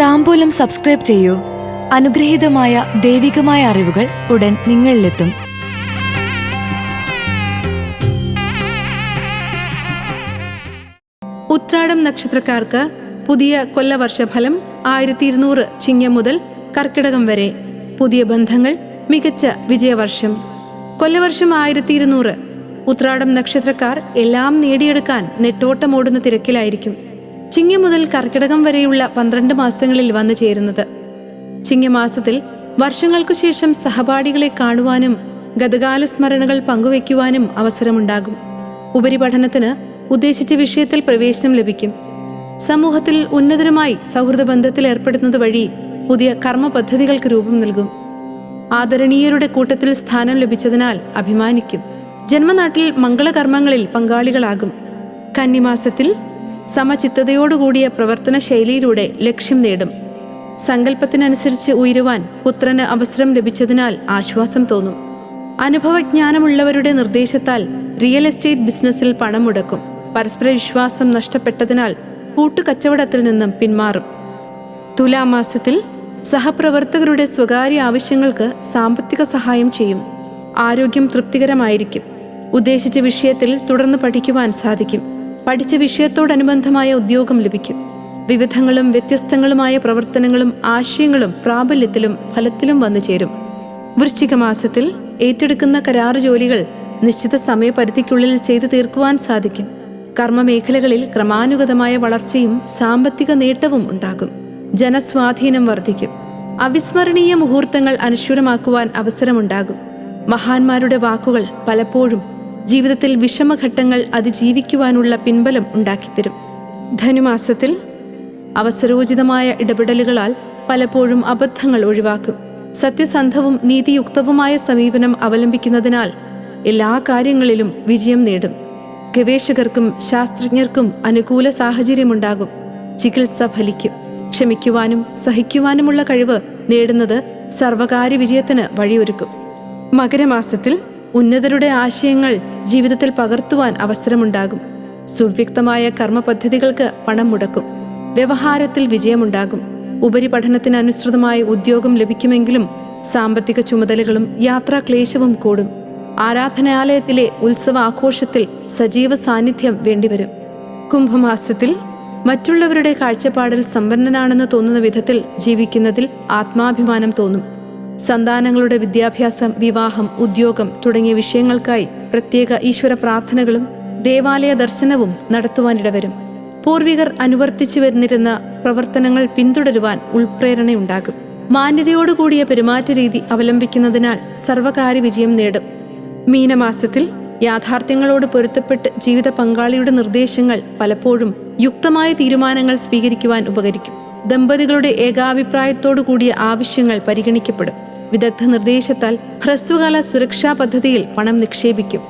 താമ്പൂലം subscribe ചെയ്യൂ. അനുഗ്രഹീതമായ ദൈവികമായ അറിവുകൾ ഉടൻ നിങ്ങളിലെത്തും. ഉത്രാടം നക്ഷത്രക്കാർക്ക് പുതിയ കൊല്ലവർഷഫലം ആയിരത്തി ഇരുന്നൂറ് ചിങ്ങം മുതൽ കർക്കിടകം വരെ. പുതിയ ബന്ധങ്ങൾ മികച്ച വിജയവർഷം. കൊല്ലവർഷം ആയിരത്തി ഇരുന്നൂറ് ഉത്രാടം നക്ഷത്രക്കാർ എല്ലാം നേടിയെടുക്കാൻ നെട്ടോട്ടമോടുന്ന തിരക്കിലായിരിക്കും. ചിങ്ങം മുതൽ കർക്കിടകം വരെയുള്ള പന്ത്രണ്ട് മാസങ്ങളിൽ വന്നു ചേരുന്നത്. ചിങ്ങമാസത്തിൽ വർഷങ്ങൾക്കു ശേഷം സഹപാഠികളെ കാണുവാനും ഗതകാല സ്മരണകൾ പങ്കുവയ്ക്കുവാനും അവസരമുണ്ടാകും. ഉപരിപഠനത്തിന് ഉദ്ദേശിച്ച വിഷയത്തിൽ പ്രവേശനം ലഭിക്കും. സമൂഹത്തിൽ ഉന്നതരുമായി സൗഹൃദ ബന്ധത്തിൽ ഏർപ്പെടുന്നത് വഴി പുതിയ കർമ്മ പദ്ധതികൾക്ക് രൂപം നൽകും. ആദരണീയരുടെ കൂട്ടത്തിൽ സ്ഥാനം ലഭിച്ചതിനാൽ അഭിമാനിക്കും. ജന്മനാട്ടിൽ മംഗളകർമ്മങ്ങളിൽ പങ്കാളികളാകും. കന്നിമാസത്തിൽ സമചിത്തതയോടുകൂടിയ പ്രവർത്തന ശൈലിയിലൂടെ ലക്ഷ്യം നേടും. സങ്കല്പത്തിനനുസരിച്ച് ഉയരുവാൻ പുത്രന് അവസരം ലഭിച്ചതിനാൽ ആശ്വാസം തോന്നും. അനുഭവജ്ഞാനമുള്ളവരുടെ നിർദ്ദേശത്താൽ റിയൽ എസ്റ്റേറ്റ് ബിസിനസ്സിൽ പണം മുടക്കും പരസ്പര വിശ്വാസം നഷ്ടപ്പെട്ടതിനാൽ കൂട്ടുകച്ചവടത്തിൽ നിന്നും പിന്മാറും. തുലാമാസത്തിൽ സഹപ്രവർത്തകരുടെ സ്വകാര്യ ആവശ്യങ്ങൾക്ക് സാമ്പത്തിക സഹായം ചെയ്യും. ആരോഗ്യം തൃപ്തികരമായിരിക്കും. ഉദ്ദേശിച്ച വിഷയത്തിൽ തുടർന്ന് പഠിക്കുവാൻ സാധിക്കും. പഠിച്ച വിഷയത്തോടനുബന്ധമായ ഉദ്യോഗം ലഭിക്കും. വിവിധങ്ങളും വ്യത്യസ്തങ്ങളുമായ പ്രവർത്തനങ്ങളും ആശയങ്ങളും പ്രാബല്യത്തിലും ഫലത്തിലും വന്നു ചേരും. വൃശ്ചിക മാസത്തിൽ ഏറ്റെടുക്കുന്ന കരാറ് ജോലികൾ നിശ്ചിത സമയപരിധിക്കുള്ളിൽ ചെയ്തു തീർക്കുവാൻ സാധിക്കും. കർമ്മമേഖലകളിൽ ക്രമാനുഗതമായ വളർച്ചയും സാമ്പത്തിക നേട്ടവും ഉണ്ടാകും. ജനസ്വാധീനം വർദ്ധിക്കും. അവിസ്മരണീയ മുഹൂർത്തങ്ങൾ അനശ്വരമാക്കുവാൻ അവസരമുണ്ടാകും. മഹാന്മാരുടെ വാക്കുകൾ പലപ്പോഴും ജീവിതത്തിൽ വിഷമഘട്ടങ്ങൾ അതിജീവിക്കുവാനുള്ള പിൻബലം ഉണ്ടാക്കിത്തരും. ധനുമാസത്തിൽ അവസരോചിതമായ ഇടപെടലുകളാൽ പലപ്പോഴും അബദ്ധങ്ങൾ ഒഴിവാക്കും. സത്യസന്ധവും നീതിയുക്തവുമായ സമീപനം അവലംബിക്കുന്നതിനാൽ എല്ലാ കാര്യങ്ങളിലും വിജയം നേടും. ഗവേഷകർക്കും ശാസ്ത്രജ്ഞർക്കും അനുകൂല സാഹചര്യമുണ്ടാകും. ചികിത്സ ഫലിക്കും. ക്ഷമിക്കുവാനും സഹിക്കുവാനുമുള്ള കഴിവ് നേടുന്നത് സർവകാര്യ വിജയത്തിന് വഴിയൊരുക്കും. മകരമാസത്തിൽ ഉന്നതരുടെ ആശയങ്ങൾ ജീവിതത്തിൽ പകർത്തുവാൻ അവസരമുണ്ടാകും. സുവ്യക്തമായ കർമ്മ പദ്ധതികൾക്ക് പണം മുടക്കും. വ്യവഹാരത്തിൽ വിജയമുണ്ടാകും. ഉപരിപഠനത്തിനനുസൃതമായ ഉദ്യോഗം ലഭിക്കുമെങ്കിലും സാമ്പത്തിക ചുമതലകളും യാത്രാക്ലേശവും കൂടും. ആരാധനാലയത്തിലെ ഉത്സവ ആഘോഷത്തിൽ സജീവ സാന്നിധ്യം വേണ്ടിവരും. കുംഭമാസത്തിൽ മറ്റുള്ളവരുടെ കാഴ്ചപ്പാടിൽ സമ്പന്നനാണെന്ന് തോന്നുന്ന വിധത്തിൽ ജീവിക്കുന്നതിൽ ആത്മാഭിമാനം തോന്നും. സന്താനങ്ങളുടെ വിദ്യാഭ്യാസം വിവാഹം ഉദ്യോഗം തുടങ്ങിയ വിഷയങ്ങൾക്കായി പ്രത്യേക ഈശ്വര പ്രാർത്ഥനകളും ദേവാലയ ദർശനവും നടത്തുവാനിടവരും പൂർവികർ അനുവർത്തിച്ചു വരുന്നിരുന്ന പ്രവർത്തനങ്ങൾ പിന്തുടരുവാൻ ഉൾപ്രേരണയുണ്ടാകും. മാന്യതയോടുകൂടിയ പെരുമാറ്റ രീതി അവലംബിക്കുന്നതിനാൽ സർവകാര്യ വിജയം നേടും. മീനമാസത്തിൽ യാഥാർത്ഥ്യങ്ങളോട് പൊരുത്തപ്പെട്ട് ജീവിത പങ്കാളിയുടെ നിർദ്ദേശങ്ങൾ പലപ്പോഴും യുക്തമായ തീരുമാനങ്ങൾ സ്വീകരിക്കുവാൻ ഉപകരിക്കും. ദമ്പതികളുടെ ഏകാഭിപ്രായത്തോടു കൂടിയ ആവശ്യങ്ങൾ പരിഗണിക്കപ്പെടും. വിദഗ്ധ നിർദ്ദേശത്താൽ ഹ്രസ്വകാല സുരക്ഷാ പദ്ധതിയിൽ പണം നിക്ഷേപിക്കും.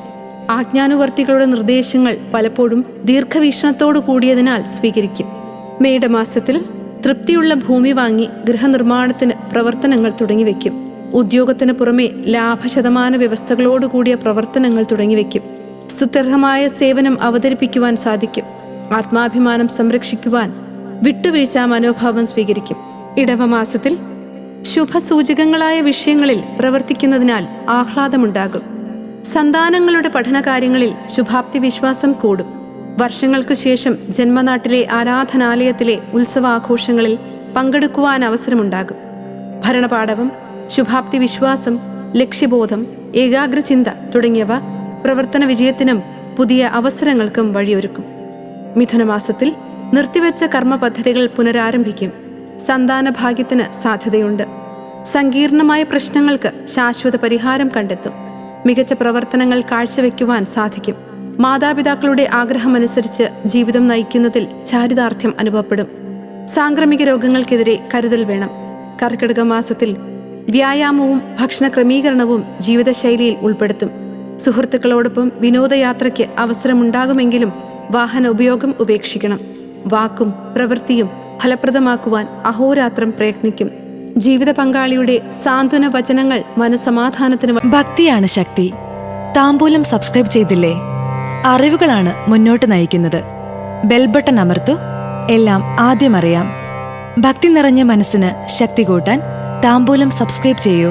ആജ്ഞാനുവർത്തികളുടെ നിർദ്ദേശങ്ങൾ പലപ്പോഴും ദീർഘവീക്ഷണത്തോടു കൂടിയതിനാൽ സ്വീകരിക്കും. മേടമാസത്തിൽ തൃപ്തിയുള്ള ഭൂമി വാങ്ങി ഗൃഹനിർമ്മാണത്തിന് പ്രവർത്തനങ്ങൾ തുടങ്ങിവെക്കും. ഉദ്യോഗത്തിന് പുറമെ ലാഭശതമാന വ്യവസ്ഥകളോടുകൂടിയ പ്രവർത്തനങ്ങൾ തുടങ്ങിവെക്കും. സ്തുത്യർഹമായ സേവനം അവതരിപ്പിക്കുവാൻ സാധിക്കും. ആത്മാഭിമാനം സംരക്ഷിക്കുവാൻ വിട്ടുവീഴ്ച മനോഭാവം സ്വീകരിക്കും. ഇടവമാസത്തിൽ ശുഭസൂചകങ്ങളായ വിഷയങ്ങളിൽ പ്രവർത്തിക്കുന്നതിനാൽ ആഹ്ലാദമുണ്ടാകും. സന്താനങ്ങളുടെ പഠനകാര്യങ്ങളിൽ ശുഭാപ്തി വിശ്വാസം കൂടും. വർഷങ്ങൾക്കു ശേഷം ജന്മനാട്ടിലെ ആരാധനാലയത്തിലെ ഉത്സവാഘോഷങ്ങളിൽ പങ്കെടുക്കുവാൻ അവസരമുണ്ടാകും. ഭരണപാഠവും ശുഭാപ്തി വിശ്വാസം ലക്ഷ്യബോധം ഏകാഗ്രചിന്ത തുടങ്ങിയവ പ്രവർത്തന വിജയത്തിനും പുതിയ അവസരങ്ങൾക്കും വഴിയൊരുക്കും. മിഥുനമാസത്തിൽ നിർത്തിവെച്ച കർമ്മ പദ്ധതികൾ പുനരാരംഭിക്കും. സന്താന ഭാഗ്യത്തിന് സാധ്യതയുണ്ട്. സങ്കീർണമായ പ്രശ്നങ്ങൾക്ക് ശാശ്വത പരിഹാരം കണ്ടെത്തും. മികച്ച പ്രവർത്തനങ്ങൾ കാഴ്ചവെക്കുവാൻ സാധിക്കും. മാതാപിതാക്കളുടെ ആഗ്രഹമനുസരിച്ച് ജീവിതം നയിക്കുന്നതിൽ ചാരിതാർത്ഥ്യം അനുഭവപ്പെടും. സാംക്രമിക രോഗങ്ങൾക്കെതിരെ കരുതൽ വേണം. കർക്കിടക മാസത്തിൽ വ്യായാമവും ഭക്ഷണ ക്രമീകരണവും ജീവിതശൈലിയിൽ ഉൾപ്പെടുത്തും. സുഹൃത്തുക്കളോടൊപ്പം വിനോദയാത്രയ്ക്ക് അവസരമുണ്ടാകുമെങ്കിലും വാഹന ഉപയോഗം ഉപേക്ഷിക്കണം. വാക്കും പ്രവൃത്തിയും ഫലപ്രദമാക്കുവാൻ അഹോരാത്രം പ്രയത്നിക്കും. ജീവിത പങ്കാളിയുടെ സാന്ത്വന വചനങ്ങൾ മനസമാധാനത്തിന് ഭക്തിയാണ് ശക്തി. താമ്പൂലം സബ്സ്ക്രൈബ് ചെയ്തില്ലേ? അറിവുകളാണ് മുന്നോട്ട് നയിക്കുന്നത്. ബെൽ ബട്ടൺ അമർത്തു. എല്ലാം ആദ്യം അറിയാം. ഭക്തി നിറഞ്ഞ മനസ്സിന് ശക്തി കൂട്ടാൻ താമ്പൂലം സബ്സ്ക്രൈബ് ചെയ്യൂ.